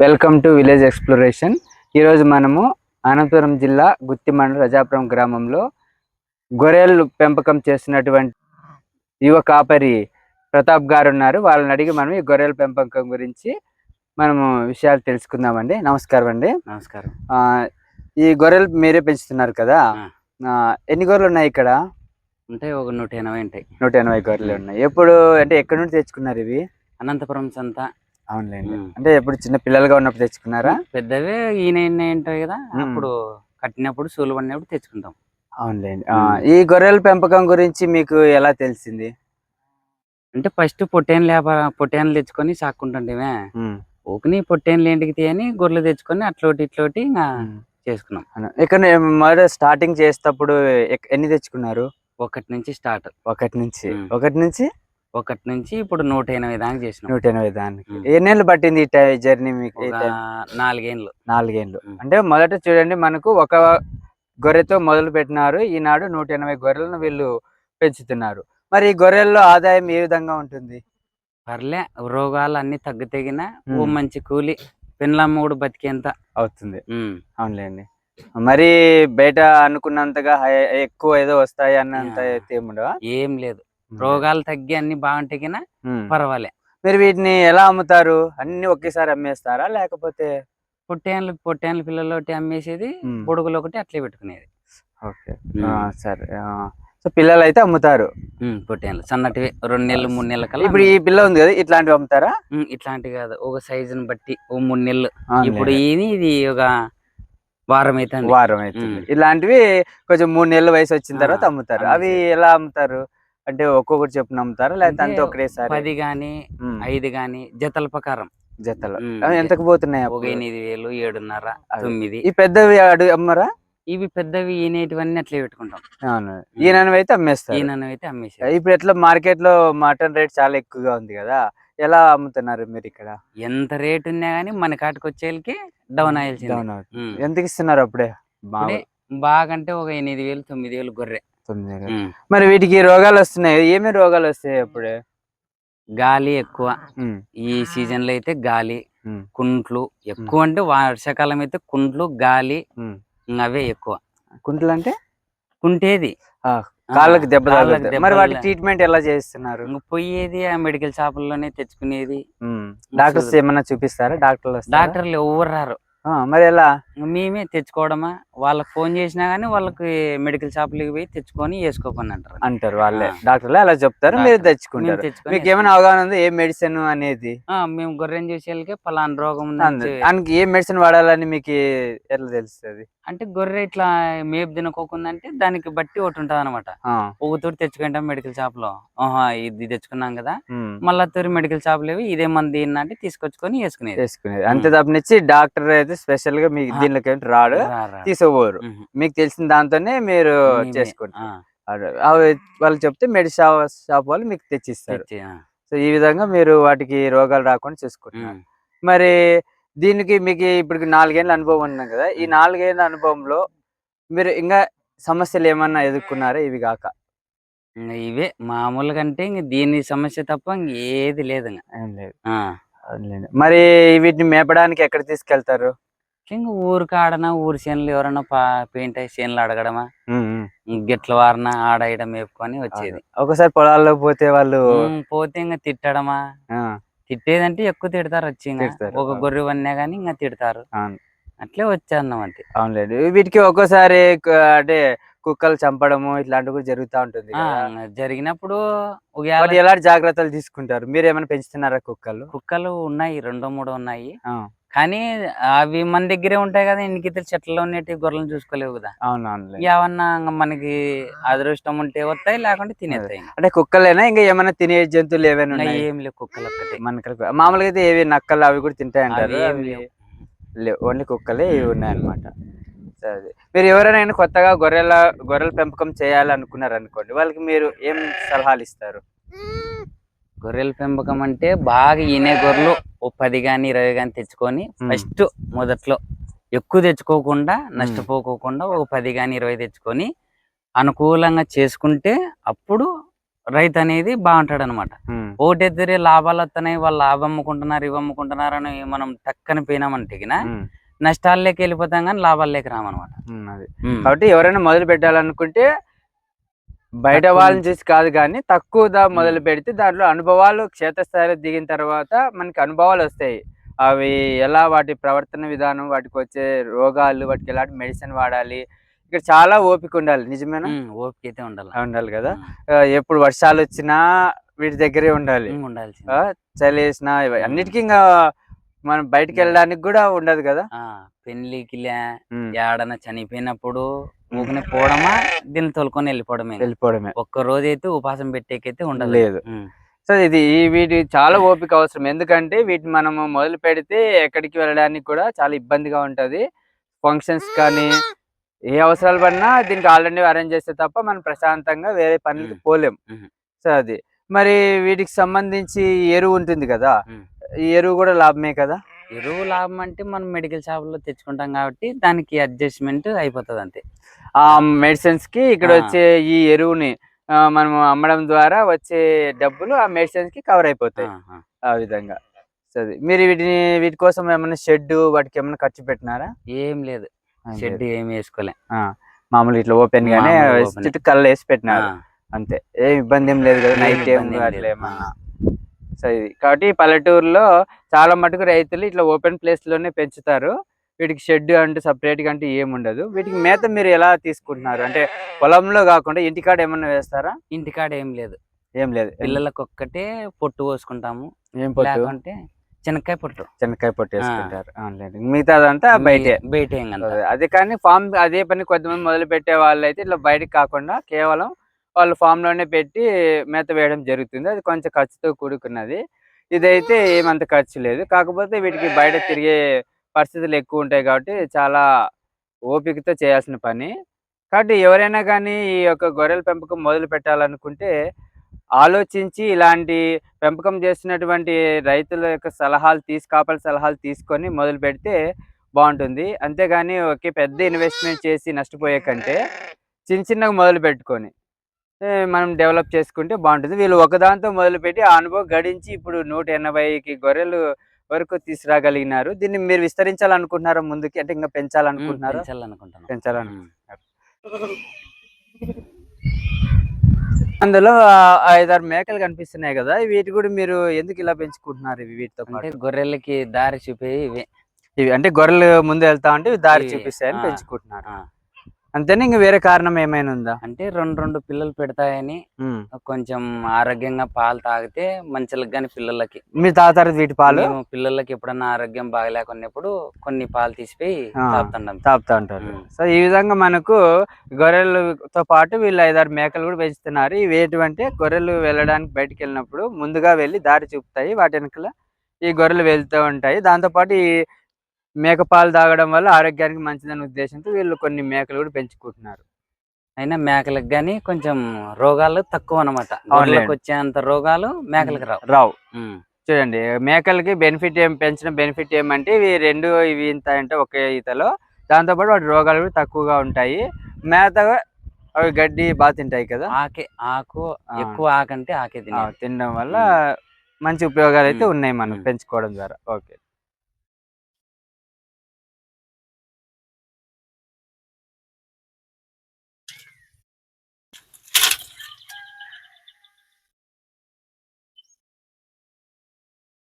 Welcome to village exploration. ఈరోజు మనము అనంతపురం జిల్లా గుత్తి మండలం రజాపురం గ్రామంలో గొర్రెలు పెంపకం చేస్తున్నటువంటి యువ కాపరి ప్రతాప్ గారు ఉన్నారు. వాళ్ళని అడిగి మనం ఈ గొర్రెల పెంపకం గురించి మనము విషయాలు తెలుసుకుందామండి. నమస్కారం అండి. నమస్కారం. ఆ, ఈ గొర్రెలు మీరే పెంచుతున్నారు కదా? ఆ. ఎన్ని గొర్రెలు ఉన్నాయి ఇక్కడ? అంటే ఒక నూట ఎనభై ఉంటాయి. నూట ఎనభై గొర్రెలు ఉన్నాయి. ఎప్పుడు అంటే ఎక్కడి నుండి తెచ్చుకున్నారు ఇవి? అనంతపురం సంత అవునులేండి. అంటే ఎప్పుడు చిన్న పిల్లలుగా ఉన్నప్పుడు తెచ్చుకున్నారా? పెద్దవే ఈయన ఉంటాయి కదా. అప్పుడు కట్టినప్పుడు సూలు పడినప్పుడు తెచ్చుకుంటాం. అవునులేండి. ఈ గొర్రెల పెంపకం గురించి మీకు ఎలా తెలిసింది? అంటే ఫస్ట్ పొట్టేన్లు వ్యాపార పొట్టేన్లు తెచ్చుకొని సాక్కుంటుంటేమే ఊకని పొట్టేన్లు ఇంటికి తీయని గొర్రెలు తెచ్చుకొని అట్లోటి ఇట్లోటి ఇంకా చేసుకున్నాం. ఇక్కడ మొదట స్టార్టింగ్ చేసేటప్పుడు ఎన్ని తెచ్చుకున్నారు? ఒకటి నుంచి స్టార్ట్. ఒకటి నుంచి. ఒకటి నుంచి ఒకటి నుంచి ఇప్పుడు నూట ఎనభై దాకా చేసినాం. నూట ఎనభై దానికి. ఎన్నేళ్ళు పట్టింది ఈ జర్నీ మీకు? నాలుగేళ్ళు ఉమ్. అంటే మొదట చూడండి మనకు ఒక గొర్రెతో మొదలు పెట్టినారు. ఈనాడు నూట ఎనభై గొర్రెలను వీళ్ళు పెంచుతున్నారు. మరి ఈ గొర్రెల్లో ఆదాయం ఏ విధంగా ఉంటుంది? పర్లే రోగాలు అన్ని తగ్గుతగిన ఓ. మంచి కూలి పెన్లమ్మ కూడా బతికేంత. అవుతుంది. అవునులేండి. మరి బయట అనుకున్నంతగా ఎక్కువ ఏదో వస్తాయి అన్నంత ఏముండవా? ఏం లేదు. రోగాలు తగ్గి అన్ని బాగుంటాయి కినా. పర్వాలే. మీరు వీటిని ఎలా అమ్ముతారు? అన్ని ఒకేసారి అమ్మేస్తారా? లేకపోతే పొట్టేన్లు పొట్టేన్ల పిల్లలు ఒకటి అమ్మేసేది. పొడుగులు ఒకటి అట్లే పెట్టుకునేది. ఓకే. ఆ, సరే. సో పిల్లలు అయితే అమ్ముతారు పొట్టేన్లు సన్నటివి రెండు నెలలు మూడు నెలల కల్లా ఇప్పుడు ఈ పిల్ల ఉంది కదా ఇట్లాంటివి అమ్ముతారా? ఇట్లాంటివి కాదు. ఒక సైజుని బట్టి ఓ మూడు నెలలు. ఇప్పుడు ఇది ఇది ఒక వారం అయితే వారం ఉమ్. ఇలాంటివి కొంచెం మూడు నెలల వయసు వచ్చిన తర్వాత అమ్ముతారు. అవి. ఎలా అమ్ముతారు? అంటే ఒక్కొక్కటి చెప్పున అమ్ముతారా లేకపోతే అంటే అంతే ఒకటేసారి పది గాని ఐదు గాని జతల ప్రకారం. జతలు. ఎంతకు పోతున్నాయి ఒక? ఎనిమిది వేలు ఏడున్నర. తొమ్మిది. ఈ పెద్దవి అడు అమ్మరా? ఇవి పెద్దవి ఈనేటివన్నీ అట్లే పెట్టుకుంటాం. అవును. ఈయనవి అయితే అమ్మేస్తారు. ఈయన అయితే అమ్మేసేది ఇప్పుడు ఎట్లా మార్కెట్లో మటన్ రేట్ చాలా ఎక్కువగా ఉంది కదా ఎలా అమ్ముతున్నారు మీరు ఇక్కడ? ఎంత రేట్ ఉన్నా గానీ మన కాటికి వచ్చేళ్ళకి డౌన్ అయ్యాల్సింది. డౌన్ అవుతుంది. ఉమ్. ఎంతకి ఇస్తున్నారు అప్పుడే? ఇప్పుడే బాగంటే ఒక ఎనిమిది వేలు తొమ్మిది వేలు గొర్రె. ఉమ్. మరి వీటికి రోగాలు వస్తున్నాయి. ఏమేమి రోగాలు వస్తాయి అప్పుడే? గాలి ఎక్కువ. ఈ సీజన్లో అయితే గాలి కుంట్లు ఎక్కువ అంటే వర్షాకాలం అయితే కుంట్లు గాలి అవే ఎక్కువ. కుంటలు అంటే? కుంటేది. కాళ్ళకి దెబ్బ మరి వాటి ట్రీట్మెంట్ ఎలా చేస్తున్నారు? ఇంక పోయేది ఆ మెడికల్ షాపుల్లోనే తెచ్చుకునేది. డాక్టర్స్ ఏమన్నా చూపిస్తారా? డాక్టర్లు? డాక్టర్లు ఎవరు రారు. మరి ఎలా? మేమే తెచ్చుకోవడమా? వాళ్ళకి ఫోన్ చేసినా గానీ వాళ్ళకి మెడికల్ షాపులకి పోయి తెచ్చుకొని వేసుకోపని అంటారు అంటారు వాళ్ళే. డాక్టర్లు అలా చెప్తారు మీరు తెచ్చుకుంటారు. మీకు ఏమైనా అవగాహన ఉంది? ఏ మెడిసిన్ అనేది? మేము గొర్రెని చూసేళ్ళకి పలానా రోగం ఉందని దానికి ఏ మెడిసిన్ వాడాలని మీకు ఎట్లా తెలుస్తుంది? అంటే గొర్రె ఇట్లా మేపు తినకోకుండా అంటే దానికి బట్టి ఒకటి ఉంటుంది అనమాట ఆ, ఒక తూరి తెచ్చుకుంటాం మెడికల్ షాప్లో ఇది తెచ్చుకున్నాం కదా. మళ్ళా తూరి మెడికల్ షాప్లో ఇదే మంది అంటే తీసుకొచ్చుకొని వేసుకునేది. వేసుకునేది. అంతే తప్పనిచ్చి డాక్టర్ అయితే స్పెషల్గా మీకు. దీనిలోకి ఏంటి రాడు రా, రా. తీసుకోపోరు మ్మ్. మీకు తెలిసిన దాంతోనే మీరు. చేసుకుంటారు. అవి వాళ్ళు చెప్తే మెడి షాప్ షాప్ వాళ్ళు మీకు తెచ్చిస్తారు. సో ఈ విధంగా మీరు వాటికి రోగాలు రాకుండా చూసుకుంటున్నారు. మరి దీనికి మీకు ఇప్పుడు నాలుగేళ్ళ అనుభవం ఉన్నాం కదా ఈ. నాలుగేళ్ళ అనుభవంలో మీరు ఇంకా సమస్యలు ఏమన్నా ఎదుర్కొన్నారా ఇవి కాక ఇవే మామూలుగా అంటే ఇంక దీని సమస్య తప్ప ఇంక ఏది లేదు. మరి వీటిని మేపడానికి ఎక్కడ తీసుకెళ్తారు ఇంక ఊరు కాడన ఊరు చేనులు ఎవరైనా పా పెయింట్ అయ్యి చేనులు అడగడమా? గిట్ల వారిన ఆడ ఈడ మేపుకొని వచ్చేది. ఒకసారి పొలాల్లో పోతే వాళ్ళు పోతే ఇంకా తిట్టడమా? తిట్టేదంటే ఎక్కువ తిడతారు వచ్చి ఒక. గొర్రె వన్నా గానీ ఇంకా తిడతారు. అట్లే వచ్చాన్నాం అంటే అవునులేండి. వీటికి ఒక్కోసారి అంటే కుక్కలు చంపడము ఇట్లాంటివి కూడా జరుగుతూ ఉంటుంది జరిగినప్పుడు ఎలాంటి జాగ్రత్తలు తీసుకుంటారు? మీరు ఏమైనా పెంచుతున్నారా కుక్కలు? కుక్కలు ఉన్నాయి రెండో మూడో ఉన్నాయి. కానీ అవి మన దగ్గరే ఉంటాయి కదా ఎన్నికితే చెట్లలో ఉన్నట్టు గొర్రెలను చూసుకోలేవు కదా. అవును అవునులే ఏమన్నా మనకి అదృష్టం ఉంటే వస్తాయి లేకుంటే తినేస్తాయి. అంటే కుక్కలేనా? ఇంకా ఏమైనా తినే జంతువులు ఏమైనా ఏం లేవు కుక్కలు ఒక్కటే మనకి మామూలుగా అయితే ఏవి నక్కలు అవి కూడా తింటాయంటారు? అవి ఏం అవి లేవు. లేవు. ఓన్లీ కుక్కలే ఇవి ఉన్నాయన్నమాట. సరే మీరు ఎవరైనా కొత్తగా గొర్రెల గొర్రెల పెంపకం చేయాలనుకున్నారు అనుకోండి వాళ్ళకి మీరు ఏం సలహాలు ఇస్తారు? గొర్రెల పెంపకం అంటే బాగా ఈనే గొర్రెలు ఓ పది గాని ఇరవై గాని తెచ్చుకొని. ఫస్ట్ మొదట్లో ఎక్కువ తెచ్చుకోకుండా నష్టపోకోకుండా ఒక పది గాని ఇరవై తెచ్చుకొని అనుకూలంగా చేసుకుంటే అప్పుడు రైతు అనేది బాగుంటాడు అనమాట ఓటెత్తిరి లాభాలు వస్తున్నాయి వాళ్ళు లాభం అమ్ముకుంటున్నారు ఇవి అమ్ముకుంటున్నారు అని మనం టక్కని పోయినామంటే నష్టాల్లోకి వెళ్ళిపోతాం కానీ లాభాల్లోకి రామన్నమాట. కాబట్టి ఎవరైనా మొదలు పెట్టాలనుకుంటే బయట వాళ్ళని. చూసి కాదు కానీ తక్కువ మొదలు పెడితే దాంట్లో అనుభవాలు క్షేత్రస్థాయిలో దిగిన తర్వాత మనకి అనుభవాలు వస్తాయి. అవి ఎలా వాటి ప్రవర్తన విధానం వాటికి వచ్చే రోగాలు వాటికి ఎలాంటి మెడిసిన్ వాడాలి. ఇక్కడ చాలా ఓపిక ఉండాలి. నిజమేనా? ఓపిక అయితే ఉండాలి. ఉండాలి కదా. ఎప్పుడు వర్షాలు వచ్చినా వీటి దగ్గరే ఉండాలి. ఆ, చలి వేసినా ఇవి అన్నిటికీ ఇంకా మనం బయటికి వెళ్ళడానికి కూడా ఉండదు కదా. పెళ్ళికి ఏడన చనిపోయినప్పుడు ఊపిన పోవడమా దీన్ని తోలుకొని వెళ్ళిపోవడమే వెళ్ళిపోవడమే. ఒక్క రోజు అయితే ఉపాసం పెట్టేకైతే ఉండదు. లేదు. సో ఇది ఈ వీటి చాలా ఓపిక అవసరం. ఎందుకంటే వీటిని మనము మొదలు పెడితే ఎక్కడికి వెళ్ళడానికి కూడా చాలా ఇబ్బందిగా ఉంటది. ఫంక్షన్స్ కానీ ఏ అవసరాలు పడినా దీనికి ఆల్రెడీ అరేంజ్ చేస్తే తప్ప మనం ప్రశాంతంగా వేరే పనులకి. పోలేం. సో అది. మరి వీటికి సంబంధించి ఎరువు ఉంటుంది కదా. ఈ ఎరువు కూడా లాభమే కదా? ఎరువు లాభం అంటే మనం మెడికల్ షాప్లో తెచ్చుకుంటాం కాబట్టి దానికి అడ్జస్ట్మెంట్ అయిపోతుంది అంతే. ఆ మెడిసిన్స్కి ఇక్కడ. వచ్చే ఈ ఎరువుని మనం అమ్మడం ద్వారా వచ్చే డబ్బులు ఆ మెడిసిన్స్కి కవర్ అయిపోతాయి. ఆ, విధంగా. సరే మీరు వీటిని వీటి కోసం ఏమైనా షెడ్ వాటికి ఏమైనా ఖర్చు పెట్టినారా? ఏం లేదు. షెడ్ ఏం వేసుకోలే. మామూలు ఇట్లా ఓపెన్ గానే. చుట్టూ కళ్ళు వేసి పెట్టినారు అంతే. ఏ ఇబ్బంది ఏం లేదు కదా నైట్ ఏం అట్లా. ఏమన్నా? సో ఇది కాబట్టి పల్లెటూరులో చాలా మటుకు రైతులు ఇట్లా ఓపెన్ ప్లేస్లోనే పెంచుతారు. వీటికి షెడ్ అంటూ సపరేట్గా అంటూ ఏం ఉండదు వీటికి మేత మీరు ఎలా తీసుకుంటున్నారు? అంటే పొలంలో కాకుండా ఇంటికాడ ఏమన్నా వేస్తారా? ఇంటికాడ ఏం లేదు. ఏం లేదు. పిల్లలకు ఒక్కటే పొట్టు పోసుకుంటాము. ఏం పొట్టు? లేకుంటే చెనక్కాయ పొట్టు. చెనక్కాయ పొట్టు వేసుకుంటారు. అవునులేండి. మిగతాదంతా బయటే. బయట అదే కానీ ఫామ్ అదే పని కొంతమంది మొదలు పెట్టే వాళ్ళు అయితే ఇట్లా బయటకు కాకుండా కేవలం వాళ్ళు ఫామ్లోనే పెట్టి మేత వేయడం జరుగుతుంది. అది కొంచెం ఖర్చుతో కూడుకున్నది. ఇదైతే ఏమంత ఖర్చు లేదు. కాకపోతే వీటికి బయట తిరిగే పరిస్థితులు ఎక్కువ ఉంటాయి కాబట్టి చాలా ఓపికతో చేయాల్సిన పని. కాబట్టి ఎవరైనా కానీ ఈ యొక్క గొర్రెల పెంపకం మొదలు పెట్టాలనుకుంటే ఆలోచించి ఇలాంటి పెంపకం చేస్తున్నటువంటి రైతుల యొక్క సలహాలు తీసి కాపల సలహాలు తీసుకొని మొదలు పెడితే బాగుంటుంది. అంతేగాని ఒకే పెద్ద ఇన్వెస్ట్మెంట్ చేసి నష్టపోయే కంటే చిన్న చిన్నగా మొదలు పెట్టుకొని మనం డెవలప్ చేసుకుంటే బాగుంటుంది. వీళ్ళు ఒకదాంతో మొదలుపెట్టి ఆ అనుభవం గడించి ఇప్పుడు నూట ఎనభైకి గొర్రెలు వరకు తీసుకురాగలిగినారు. దీన్ని మీరు విస్తరించాలనుకుంటున్నారా ముందుకి? అంటే ఇంకా పెంచాలనుకుంటున్నారా? పెంచాలనుకుంటున్నాం. పెంచాలను ఉమ్. అందులో ఐదారు మేకలు కనిపిస్తున్నాయి కదా వీటి కూడా మీరు ఎందుకు ఇలా పెంచుకుంటున్నారు ఇవి వీటితో అంటే గొర్రెలకి దారి చూపే ఇవే. ఇవి అంటే గొర్రెలు ముందు వెళ్తా ఉంటే దారి చూపిస్తాయని పెంచుకుంటున్నారు. అంతేనా? ఇంకా వేరే కారణం ఏమైనా ఉందా? అంటే రెండు రెండు పిల్లలు పెడతాయని. కొంచెం ఆరోగ్యంగా పాలు తాగితే మంచిలకు కానీ పిల్లలకి. మీరు తాగుతారు వీటి పాలు? పిల్లలకి ఎప్పుడన్నా ఆరోగ్యం బాగలేకున్నప్పుడు కొన్ని పాలు తీసిపోయి ఆ. తాగుతుండం తాపుతా ఉంటారు. సో ఈ విధంగా మనకు గొర్రెలతో పాటు వీళ్ళు ఐదారు మేకలు కూడా పెంచుతున్నారు. ఇవి ఏంటంటే గొర్రెలు వెళ్ళడానికి బయటికి వెళ్ళినప్పుడు ముందుగా వెళ్ళి దారి చూపుతాయి. వాటి వెనకాల ఈ గొర్రెలు వెళ్తూ ఉంటాయి. దాంతోపాటు ఈ మేక పాలు తాగడం వల్ల ఆరోగ్యానికి మంచిదనే ఉద్దేశంతో వీళ్ళు కొన్ని మేకలు కూడా పెంచుకుంటున్నారు. అయినా మేకలకు కానీ కొంచెం రోగాలు తక్కువ అనమాట వచ్చేంత రోగాలు మేకలకు రావు. రావు. చూడండి మేకలకి బెనిఫిట్ ఏం పెంచిన బెనిఫిట్ ఏమంటే ఇవి రెండు ఇవి ఇంత అంటే ఒకే ఈతలో దాంతోపాటు వాటి రోగాలు కూడా తక్కువగా ఉంటాయి. మేత అవి గడ్డి బాగా తింటాయి కదా? ఆకే ఆకు. ఎక్కువ ఆకంటే ఆకే తినడం వల్ల మంచి ఉపయోగాలు అయితే. ఉన్నాయి మనం. పెంచుకోవడం ద్వారా. ఓకే.